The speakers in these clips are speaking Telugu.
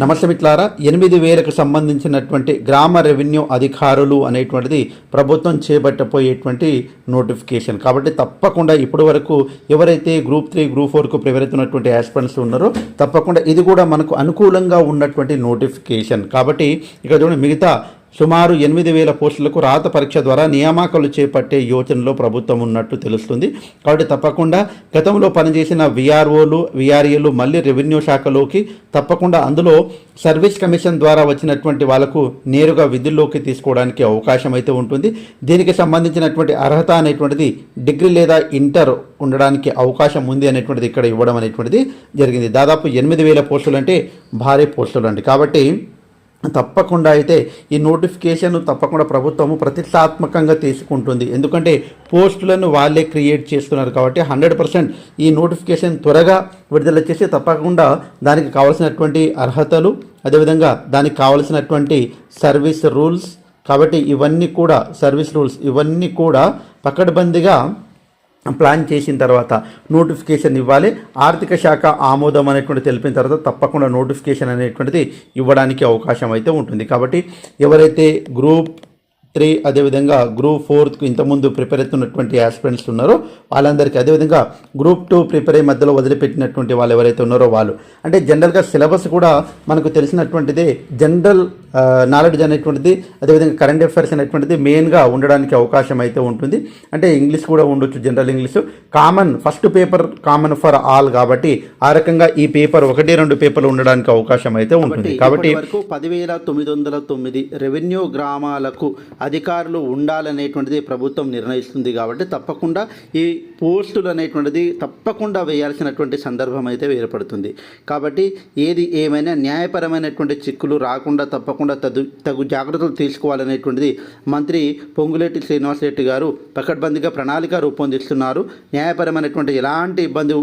నమస్తే మిత్లారా ఎనిమిది వేలకు సంబంధించినటువంటి గ్రామ రెవెన్యూ అధికారులు అనేటువంటిది ప్రభుత్వం చేపట్టబోయేటువంటి నోటిఫికేషన్. కాబట్టి తప్పకుండా ఇప్పటి వరకు ఎవరైతే గ్రూప్ త్రీ గ్రూప్ ఫోర్కు ప్రిపేర్ అవుతున్నటువంటి ఆస్పిరెంట్స్ ఉన్నారో తప్పకుండా ఇది కూడా మనకు అనుకూలంగా ఉన్నటువంటి నోటిఫికేషన్. కాబట్టి ఇక్కడ చూడండి మిగతా సుమారు ఎనిమిది వేల పోస్టులకు రాత పరీక్ష ద్వారా నియామకాలు చేపట్టే యోచనలో ప్రభుత్వం ఉన్నట్టు తెలుస్తుంది. కాబట్టి తప్పకుండా గతంలో పనిచేసిన విఆర్ఓలు విఆర్ఏలు మళ్ళీ రెవెన్యూ శాఖలోకి తప్పకుండా అందులో సర్వీస్ కమిషన్ ద్వారా వచ్చినటువంటి వాళ్ళకు నేరుగా విధుల్లోకి తీసుకోవడానికి అవకాశం అయితే ఉంటుంది. దీనికి సంబంధించినటువంటి అర్హత అనేటువంటిది డిగ్రీ లేదా ఇంటర్ ఉండడానికి అవకాశం ఉంది అనేటువంటిది ఇక్కడ ఇవ్వడం అనేటువంటిది జరిగింది. దాదాపు ఎనిమిది వేల పోస్టులు అంటే భారీ పోస్టులు అండి కాబట్టి తప్పకుండా అయితే ఈ నోటిఫికేషన్ తప్పకుండా ప్రభుత్వము ప్రతిష్టాత్మకంగా తీసుకుంటుంది. ఎందుకంటే పోస్టులను వాళ్ళే క్రియేట్ చేస్తున్నారు కాబట్టి హండ్రెడ్ పర్సెంట్ ఈ నోటిఫికేషన్ త్వరగా విడుదల చేసి తప్పకుండా దానికి కావాల్సినటువంటి అర్హతలు అదేవిధంగా దానికి కావాల్సినటువంటి సర్వీస్ రూల్స్ కాబట్టి ఇవన్నీ కూడా సర్వీస్ రూల్స్ ఇవన్నీ కూడా పకడ్బందీగా ప్లాన్ చేసిన తర్వాత నోటిఫికేషన్ ఇవ్వాలి. ఆర్థిక శాఖ ఆమోదం అనేటువంటి తెలిపిన తర్వాత తప్పకుండా నోటిఫికేషన్ అనేటువంటిది ఇవ్వడానికి అవకాశం అయితే ఉంటుంది. కాబట్టి ఎవరైతే గ్రూప్ త్రీ అదేవిధంగా గ్రూప్ ఫోర్త్కు ఇంతకుముందు ప్రిపేర్ అవుతున్నటువంటి ఆస్పిరెంట్స్ ఉన్నారో వాళ్ళందరికీ అదేవిధంగా గ్రూప్ టూ ప్రిపేర్ అయ్యి మధ్యలో వదిలిపెట్టినటువంటి వాళ్ళు ఎవరైతే ఉన్నారో వాళ్ళు. అంటే జనరల్గా సిలబస్ కూడా మనకు తెలిసినటువంటిదే జనరల్ నాలెడ్జ్ అనేటువంటిది అదేవిధంగా కరెంట్ అఫైర్స్ అనేటువంటిది మెయిన్గా ఉండడానికి అవకాశం అయితే ఉంటుంది. అంటే ఇంగ్లీష్ కూడా ఉండొచ్చు general English. Common first paper common for all కాబట్టి ఆ రకంగా ఈ పేపర్ ఒకటి రెండు పేపర్లు ఉండడానికి అవకాశం అయితే ఉంటుంది. కాబట్టి పదివేల తొమ్మిది వందల తొమ్మిది రెవెన్యూ గ్రామాలకు అధికారులు ఉండాలనేటువంటిది ప్రభుత్వం నిర్ణయిస్తుంది కాబట్టి తప్పకుండా ఈ పోస్టులు అనేటువంటిది తప్పకుండా వేయాల్సినటువంటి సందర్భం అయితే ఏర్పడుతుంది. కాబట్టి ఏది ఏమైనా న్యాయపరమైనటువంటి చిక్కులు రాకుండా తప్పకుండా తగు తగు జాగ్రత్తలు తీసుకోవాలనేటువంటిది మంత్రి పొంగులేటి శ్రీనివాసరెడ్డి గారు పకడ్బందీగా ప్రణాళిక రూపొందిస్తున్నారు. న్యాయపరమైనటువంటి ఎలాంటి ఇబ్బంది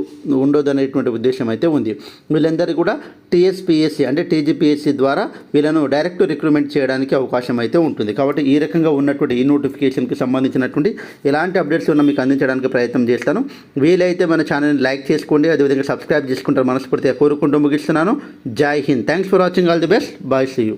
ఉండదు ఉద్దేశం అయితే ఉంది. వీళ్ళందరికీ కూడా టీఎస్పిఎస్సి అంటే టీజీపీఎస్సి ద్వారా వీళ్ళను డైరెక్ట్ రిక్రూట్మెంట్ చేయడానికి అవకాశం అయితే ఉంటుంది. కాబట్టి ఈ రకంగా ఉన్నటువంటి ఈ నోటిఫికేషన్కి సంబంధించినటువంటి ఎలాంటి అప్డేట్స్ ఉన్నా మీకు అందించడానికి ప్రయత్నం చేస్తాను. వీలైతే మన ఛానల్ని లైక్ చేసుకోండి అదేవిధంగా సబ్స్క్రైబ్ చేసుకుంటారు మనస్ఫూర్తిగా కోరుకుంటూ ముగిస్తున్నాను. జై Hind. Thanks for watching. All the best. Bye see you.